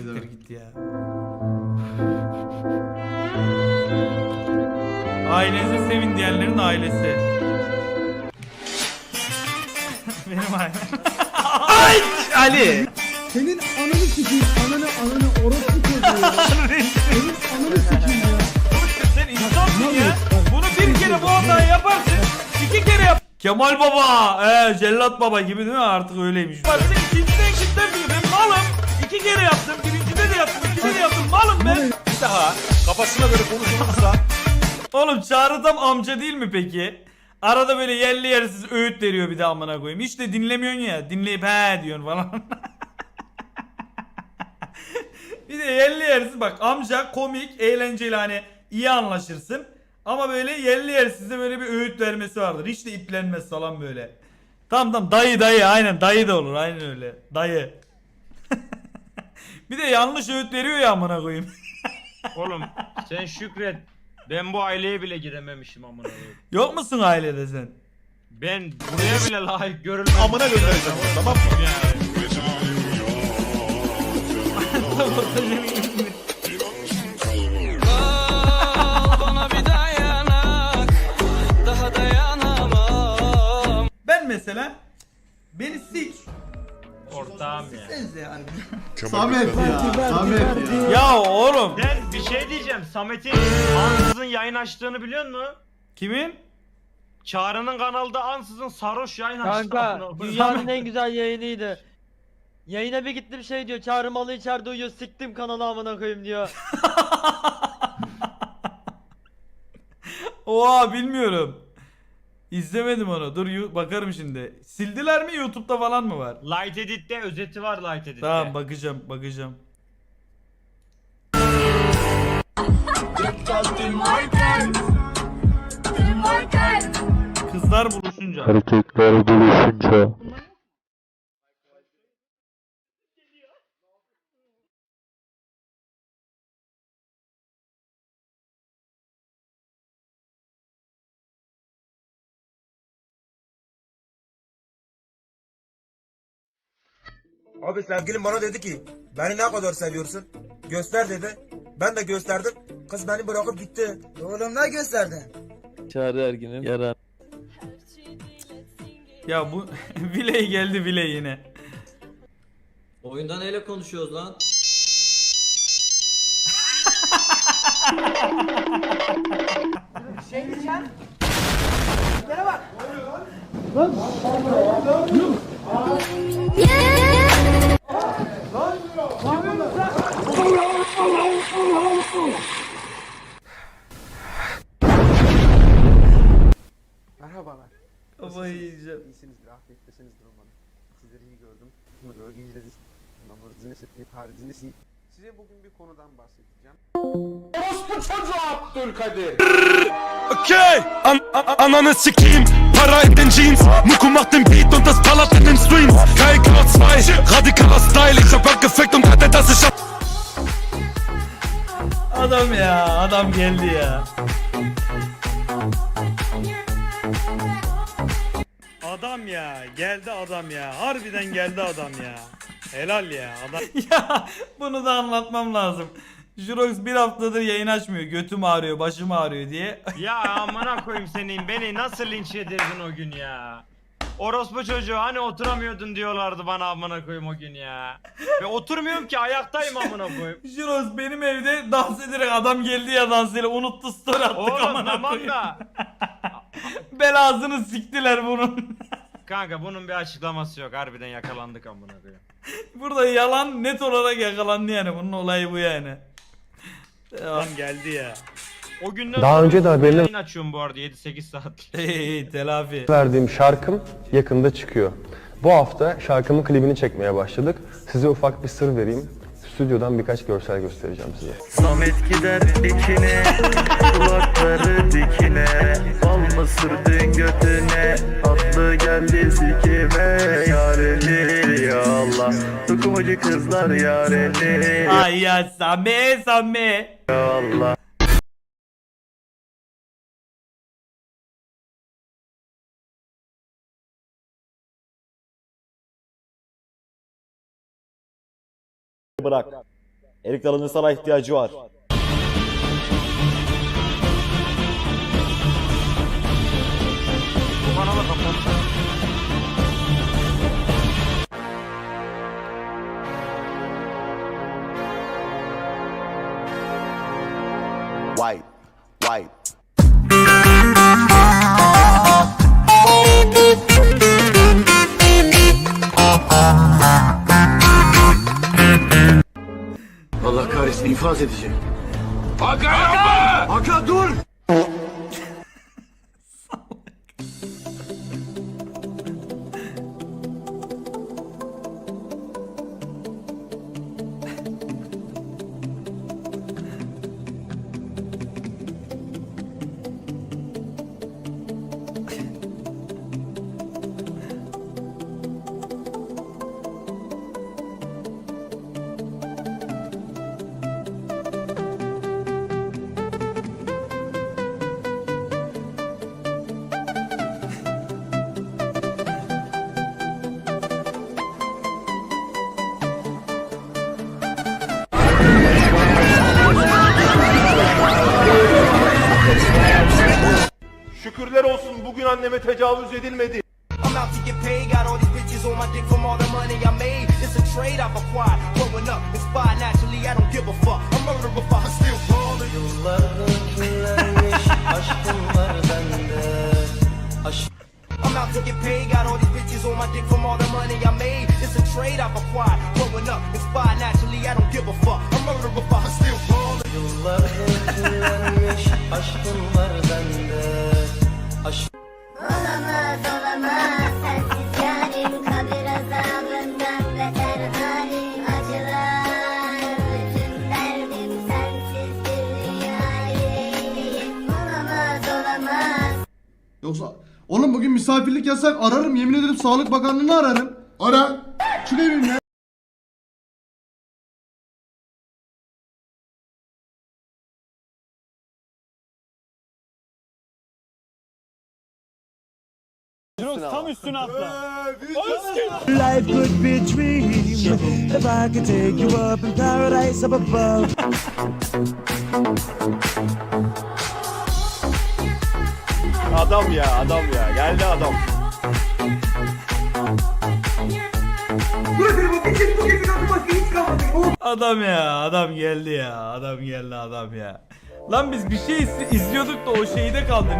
Siktir git ya. Ailenizi sevin diyenlerin ailesi. Benim ailem. Ay Ali. Senin ananı sikeyim, ananı ananı orospu çocuğu ya. Senin ananı sikeyim ya. Sen insansın ya. Bunu bir kere bu hatayı yaparsın. iki kere yap. Kemal Baba, ee, Cellat Baba gibi değil mi? Artık öyleymiş. Yaparsın ikinciden kimden diyor. Ben malım. İki kere yaptım. Daha kafasına göre konuşulursa Oğlum Çağrı tam amca değil mi peki? Arada böyle yerli yersiz öğüt veriyor bir de amına koyayım. Hiç de dinlemiyorsun ya. Dinleyip he diyorsun falan. bir de yerli yersiz bak amca komik, eğlenceli hani iyi anlaşırsın. Ama böyle yerli yersiz de böyle bir öğüt vermesi vardır. Hiç de iplenmez falan böyle. Tamam tamam dayı dayı aynen dayı da olur aynen öyle. Dayı. bir de yanlış öğüt veriyor ya amına koyayım. Oğlum sen şükret. Ben bu aileye bile girememişim amına koyayım. Yok musun ailede sen? Ben buraya bile layık görülmem. amına göndereceğim onu, tamam mı? yani. Bana bir dayanak Daha dayanamam Ben mesela beni sik. Ortağım ya. Samet ya, Samet ya. Ya oğlum. Ben bir şey diyeceğim. Samet'in ansızın yayın açtığını biliyor musun? Kimin? Çağrı'nın kanalda ansızın sarhoş yayın açtı. Kanka dünyanın en güzel yayınıydı. Yayına bir gittim şey diyor Çağrı malı içeride uyuyor siktim kanalı amına koyayım diyor. Oha bilmiyorum. İzlemedim onu. Dur yu- bakarım şimdi. Sildiler mi YouTube'da falan mı var? Light Edit'te özeti var Light Edit'te. Tamam bakacağım bakacağım. Kızlar buluşunca. Erkekler buluşunca Abi sevgilim bana dedi ki beni ne kadar seviyorsun? Göster dedi. Ben de gösterdim. Kız beni bırakıp gitti. Oğlum ne gösterdin? Çağrı Ergin'in yaran Ya bu Viley geldi Viley yine. Oyunda neyle konuşuyoruz lan? Merhabalar. Kafayı yiyeceğim. İyisinizdir, afiyettesinizdir umarım. Sizleri iyi gördüm. Umarım iyisiniz. Namazınız ettiği hariciniz iyi. Size bugün bir konudan bahsedeceğim. Okay, an an ananı sikeyim Para in den Jeans Muku macht den Beat und das ballert in den Streams KK2, radikaler Style Ich hab abgefickt und hatte das ich hab Adam ya adam geldi ya. Adam ya geldi adam ya. Harbiden geldi adam ya. Helal ya adam. ya bunu da anlatmam lazım. Jurox bir haftadır yayın açmıyor. Götüm ağrıyor, başım ağrıyor diye. ya amına koyayım senin beni nasıl linç edirdin o gün ya. Orospu çocuğu hani oturamıyordun diyorlardı bana amına koyayım o gün ya. Ve oturmuyorum ki ayaktayım amına koyayım. Jurox benim evde dans ederek adam geldi ya dans ile unuttu story attık Oğlum amına tamam koyayım. da. Belazını siktiler bunun. Kanka bunun bir açıklaması yok. Harbiden yakalandık amına koyayım. Burada yalan net olarak yakalandı yani. Bunun olayı bu yani. Devam. geldi ya. O günden Daha sonra önce de haberini- yayın açıyorum bu arada 7-8 saat. Hey, hey, telafi. verdiğim şarkım yakında çıkıyor. Bu hafta şarkımın klibini çekmeye başladık. Size ufak bir sır vereyim. Stüdyodan birkaç görsel göstereceğim size. Samet gider dikine Kulakları dikine Bal mı sürdün götüne Atlı geldi sikime Yareli ya Allah Dokumacı kızlar yareli Ay ya Sami Sami. ya Allah Bırak. Erik Dalı'nın sana ihtiyacı var. İnfaz edecek. Aga yapma! Aga dur! Bugün anneme tecavüz edilmedi. I'm out to get paid, got all these bitches on my dick from all the money I made. It's a trade I've acquired. Growing up, inspired naturally, I don't give a fuck. I'm murderer, but I'm still ballin'. I'm out to get paid, got all these bitches on my dick from all the money I made. It's a trade I've acquired. Growing up, inspired naturally, I don't give a fuck. I'm murderer, but I'm still ballin'. Olamaz Yoksa oğlum bugün misafirlik yasak ararım yemin ederim Sağlık Bakanlığı'nı ararım. Ara. Şunu evim ya. Tam üstüne atla. Life could be a dream if I could take you up in paradise up above. Adam ya adam ya geldi adam. Adam ya adam geldi ya adam geldi adam ya. Lan biz bir şey iz- izliyorduk da o şeyde kaldı.